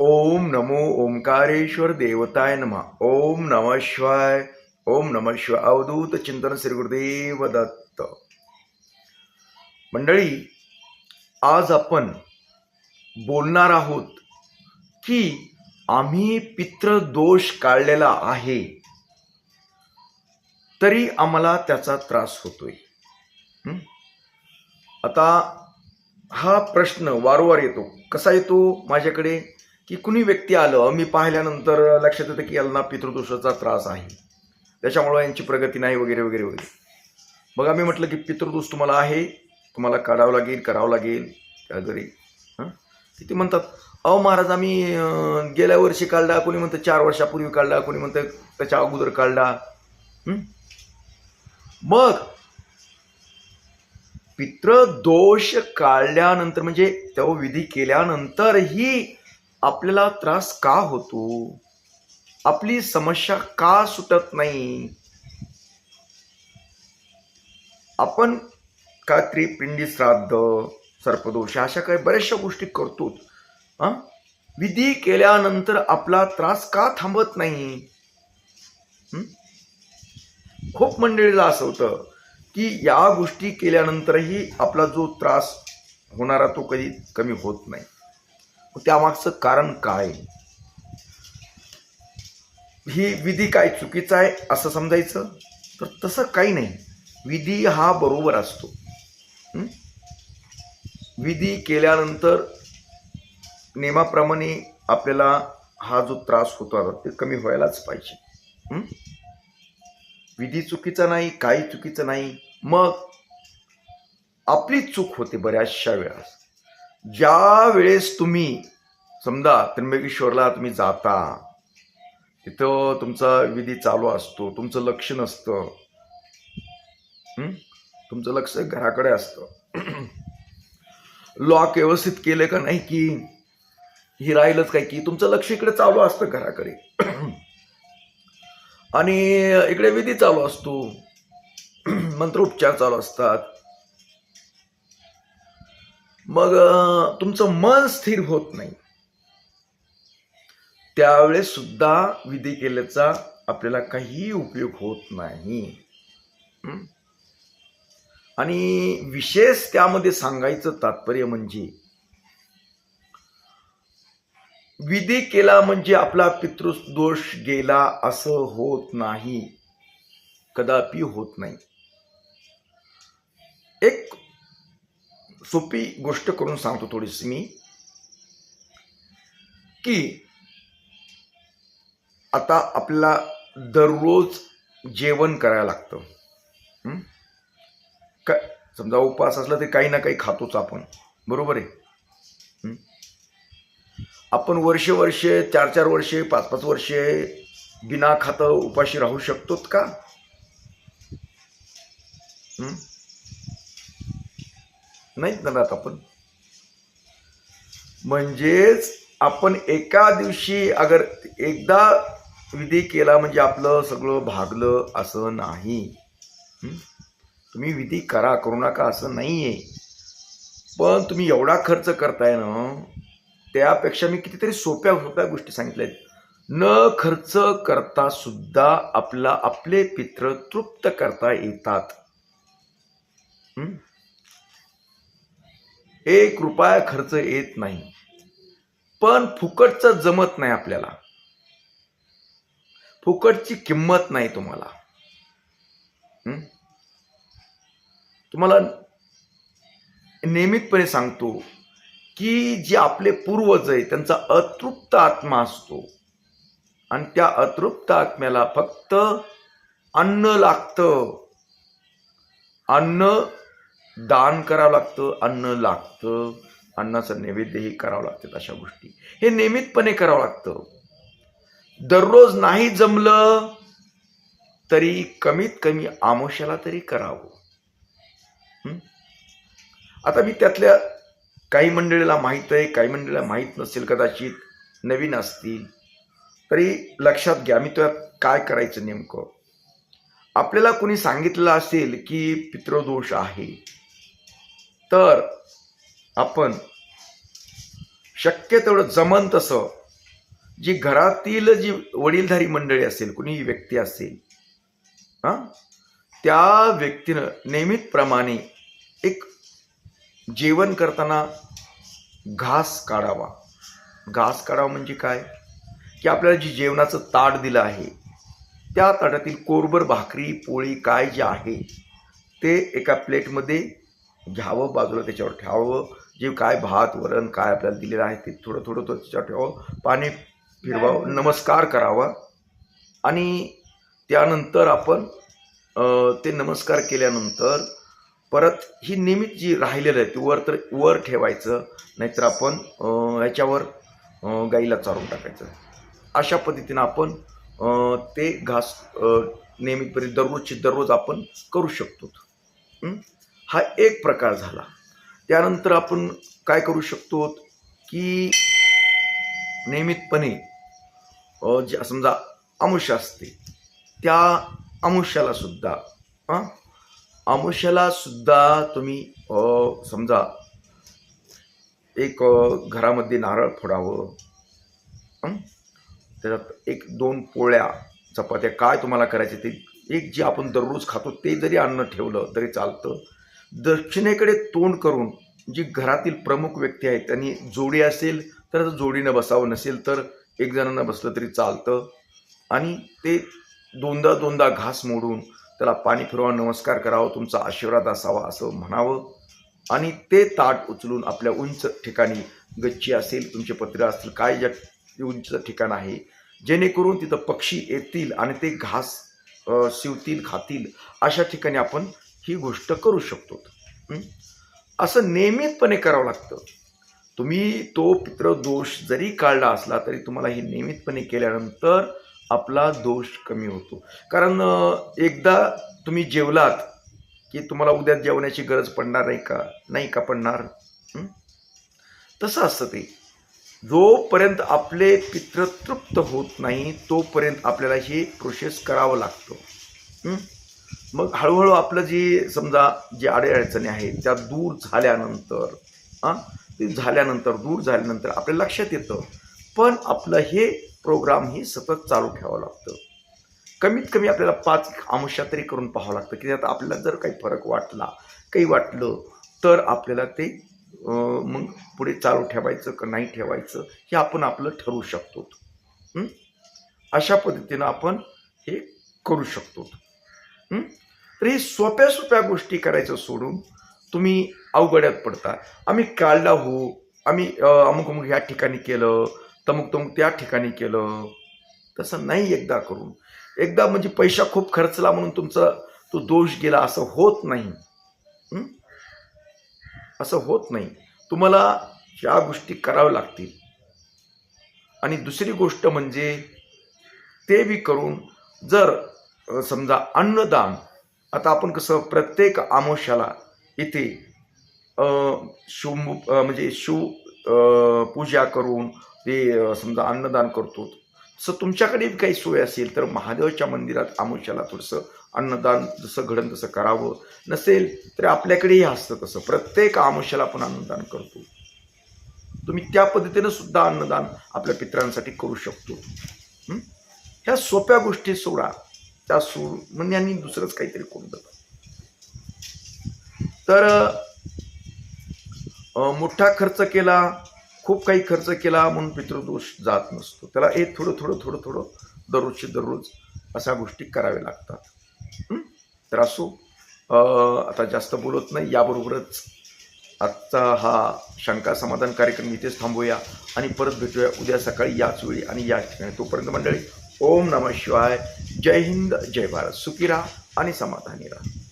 ओम नमो ओंकारेश्वर देवताय नमः। ओम नम शिवाय। ओम नम शिवाय। अवधूत चिंतन श्री गुरुदेव दत्त। मंडळी आज आपण बोलणार आहोत की आम्ही पितृदोष काढलेला आहे तरी आम्हाला त्याचा त्रास होतोय. आता हा प्रश्न वारंवार येतो. कसा येतो माझ्याकडे? की कुणी व्यक्ती आलं मी पाहिल्यानंतर लक्षात येतं की यांना पितृदोषाचा त्रास आहे. त्याच्यामुळं यांची प्रगती नाही वगैरे वगैरे वगैरे. बघा मी म्हटलं की पितृदोष तुम्हाला आहे तुम्हाला काढावं लागेल करावं लागेल. त्या घरी हं? म्हणतात अहो महाराज आम्ही गेल्या वर्षी काढला कोणी म्हणतं चार वर्षापूर्वी काढला कोणी म्हणतं त्याच्या अगोदर काढला. मग पितृदोष काढल्यानंतर म्हणजे तो विधी केल्यानंतरही आपल्याला त्रास का होतो? आपली समस्या का सुटत नाही? आपण कात्री पिंडी श्राद्ध सर्पदोष अशा काही बऱ्याचशा गोष्टी करतो विधी केल्यानंतर आपला त्रास का थांबत नाही? खूप मंडळीला असं होतं की या गोष्टी केल्यानंतरही आपला जो त्रास होणारा तो कधी कमी होत नाही. त्यामागचं कारण काय? ही विधी काय चुकीचा आहे असं समजायचं? तर तसं काही नाही. विधी हा बरोबर असतो. विधी केल्यानंतर नियमाप्रमाणे आपल्याला हा जो त्रास होतो आता ते कमी व्हायलाच पाहिजे. विधी चुकीचा नाही काही चुकीचं नाही. मग आपली चूक होते बऱ्याचशा वेळा. ज्या वेळेस तुम्ही समजा त्र्यंबकेश्वरला तुम्ही जाता तिथं तुमचा विधी चालू असतो तुमचं लक्ष नसतं तुमचं लक्ष घराकडे असतं. लॉक व्यवस्थित केलं का नाही की ही राहिलंच काय की तुमचं लक्ष इकडे चालू असतं घराकडे. आणि इकडे विधी चालू असतो मंत्रोपचार चालू असतात मग तुमचं मन स्थिर होत नाही. त्यावेळेस सुद्धा विधी केल्याचा आपल्याला काही उपयोग होत नाही. आणि विशेष त्यामध्ये सांगायचं तात्पर्य म्हणजे विधी केला म्हणजे आपला पितृदोष गेला असं होत नाही. कदापि होत नाही. एक सोपी गोष्ट करून सांगतो थोडीशी मी की आता आपल्याला दररोज जेवण करायला लागतं. का समजा उपवास असला तरी काही ना काही खातोच आपण. बरोबर आहे? आपण वर्षे वर्षे चार चार वर्षे पाच पाच वर्षे बिना खातं उपाशी राहू शकतोत का? नाहीत म्हणत आपण. म्हणजेच आपण एका दिवशी अगर एकदा विधी केला म्हणजे आपलं सगळं भागलं असं नाही. तुम्ही विधी करा करू नका असं नाही आहे पण तुम्ही एवढा खर्च करताय ना त्यापेक्षा मी कितीतरी सोप्या सोप्या गोष्टी सांगितल्या आहेत. न खर्च करता सुद्धा आपला आपले पित्र तृप्त करता येतात. एक रुपया खर्च येत नाही. पण फुकटचं जमत नाही आपल्याला. फुकटची किंमत नाही तुम्हाला. तुम्हाला नियमितपणे सांगतो की जे आपले पूर्वज आहे त्यांचा अतृप्त आत्मा असतो. आणि त्या अतृप्त आत्म्याला फक्त अन्न लागतं. अन्न दान करावं लागतं अन्न लागतं अन्नाचं नैवेद्यही करावं लागतं अशा गोष्टी. हे नियमितपणे करावं लागतं. दररोज नाही जमलं तरी कमीत कमी आमोशाला तरी करावं. आता मी त्यातल्या काही मंडळीला माहीत आहे काही मंडळीला माहीत नसेल कदाचित नवीन असतील. तरी लक्षात घ्या मी त्यात काय करायचं नेमकं? आपल्याला कोणी सांगितलं असेल की पितृदोष आहे. तर आपण शक्य तेवढं जमन तसं जी घरातील जी वडीलधारी मंडळी असेल कुणी व्यक्ती असेल हां? त्या व्यक्तीनं नियमितप्रमाणे एक जेवण करताना घास काढावा. घास काढावा म्हणजे काय? की आपल्याला जी जेवणाचं ताट दिलं आहे त्या ताटातील कोरभर भाकरी पोळी काय जे आहे ते एका प्लेटमध्ये घ्यावं बाजूला त्याच्यावर ठेवावं. जे काय भात वरण काय आपल्याला दिलेलं आहे ते थोडं थोडं तो त्याच्यावर ठेवावं. पाणी फिरवावं नमस्कार करावा. आणि त्यानंतर आपण ते नमस्कार केल्यानंतर परत ही नियमित जी राहिलेलं आहे ती वर तर वर ठेवायचं नाहीतर आपण ह्याच्यावर गाईला चारून टाकायचं. अशा पद्धतीनं आपण ते घास नियमितपणे दररोजची दररोज आपण करू शकतो. हा एक प्रकार झाला. त्यानंतर आपण काय करू शकतो की नियमितपणे जे समजा अमुष्य असते त्या अमुष्याला सुद्धा अमुष्याला सुद्धा तुम्ही समजा एक घरामध्ये नारळ फोडावं त्याच्यात एक दोन पोळ्या चपात्या काय तुम्हाला करायचे ते एक जे आपण दररोज खातो ते जरी अन्न ठेवलं तरी चालतं. दक्षिणेकडे तोंड करून जी घरातील प्रमुख व्यक्ती आहेत त्यांनी जोडी असेल तर जोडीनं बसावं नसेल तर एक जणांना बसलं तरी चालतं. आणि ते दोनदा दोनदा घास मोडून त्याला पाणी फिरवा नमस्कार करावा तुमचा आशीर्वाद असावा असं म्हणावं. आणि ते ताट उचलून आपल्या उंच ठिकाणी गच्ची असेल तुमचे पत्र असतील काय ज्या उंच ठिकाण आहे जेणेकरून तिथं पक्षी येतील आणि ते घास शिवतील खातील अशा ठिकाणी आपण ही गोष्ट करू शकतो. असं नियमितपणे करावं लागतं. तुम्ही तो पितृदोष जरी काढला असला तरी तुम्हाला हे नियमितपणे केल्यानंतर आपला दोष कमी होतो. कारण एकदा तुम्ही जेवलात की तुम्हाला उद्या जेवण्याची गरज पडणार नाही का? नाही का पडणार? तसं असतं ते. जोपर्यंत आपले पित्र तृप्त होत नाही तोपर्यंत आपल्याला हे प्रोसेस करावं लागतं. मग हळूहळू आपलं जी समजा जी अडीअडचणी आहेत त्या दूर झाल्यानंतर हां? ते झाल्यानंतर दूर झाल्यानंतर आपल्या लक्षात येतं. पण आपलं हे प्रोग्राम ही सतत चालू ठेवावं लागतं. कमीत कमी आपल्याला पाच अंशा तरी करून पाहावं लागतं की त्यात आपल्याला जर काही फरक वाटला काही वाटलं तर आपल्याला ते मग पुढे चालू ठेवायचं का नाही ठेवायचं हे आपण आपलं ठरवू शकतो. अशा पद्धतीनं आपण हे करू शकतो. तर हे सोप्या सोप्या गोष्टी करायचं सोडून तुम्ही अवघड्यात पडता. आम्ही काढला हो आम्ही अमुक अमुक ह्या ठिकाणी केलं तमुक तमुक त्या ठिकाणी केलं. तसं नाही एकदा करून. एकदा म्हणजे पैसा खूप खर्चला म्हणून तुमचा तो दोष गेला असं होत नाही. असं होत नाही. तुम्हाला ह्या गोष्टी कराव्या लागतील. आणि दुसरी गोष्ट म्हणजे ते बी करून जर समजा अन्नदान आता आपण कसं प्रत्येक आमोशाला इथे अ, शिव म्हणजे शिव पूजा करून ते समजा अन्नदान करतो. तसं तुमच्याकडे काही सोय असेल तर महादेवाच्या मंदिरात आमुष्याला थोडंसं अन्नदान जसं घडण तसं करावं. नसेल तर आपल्याकडेही असतं तसं. प्रत्येक आमुष्याला आपण अन्नदान करतो. तुम्ही त्या पद्धतीनं सुद्धा अन्नदान आपल्या पित्रांसाठी करू शकतो. ह्या सोप्या गोष्टी सोडा. त्या सोड म्हणजे आणि दुसरंच काहीतरी करून जातात तर मोठा खर्च केला खूप काही खर्च केला म्हणून पितृदोष जात नसतो. त्याला हे थोडं थोडं थोडं थोडं दररोजचे दररोज अशा गोष्टी कराव्या लागतात. तर असो आता जास्त बोलत नाही याबरोबरच आजचा हा शंका समाधान कार्यक्रम इथेच थांबूया आणि परत भेटूया उद्या सकाळी याच वेळी आणि याच ठिकाणी. तोपर्यंत मंडळी ओम नमः शिवाय. जय हिंद जय भारत. सुखी राहा आणि समाधानी राहा.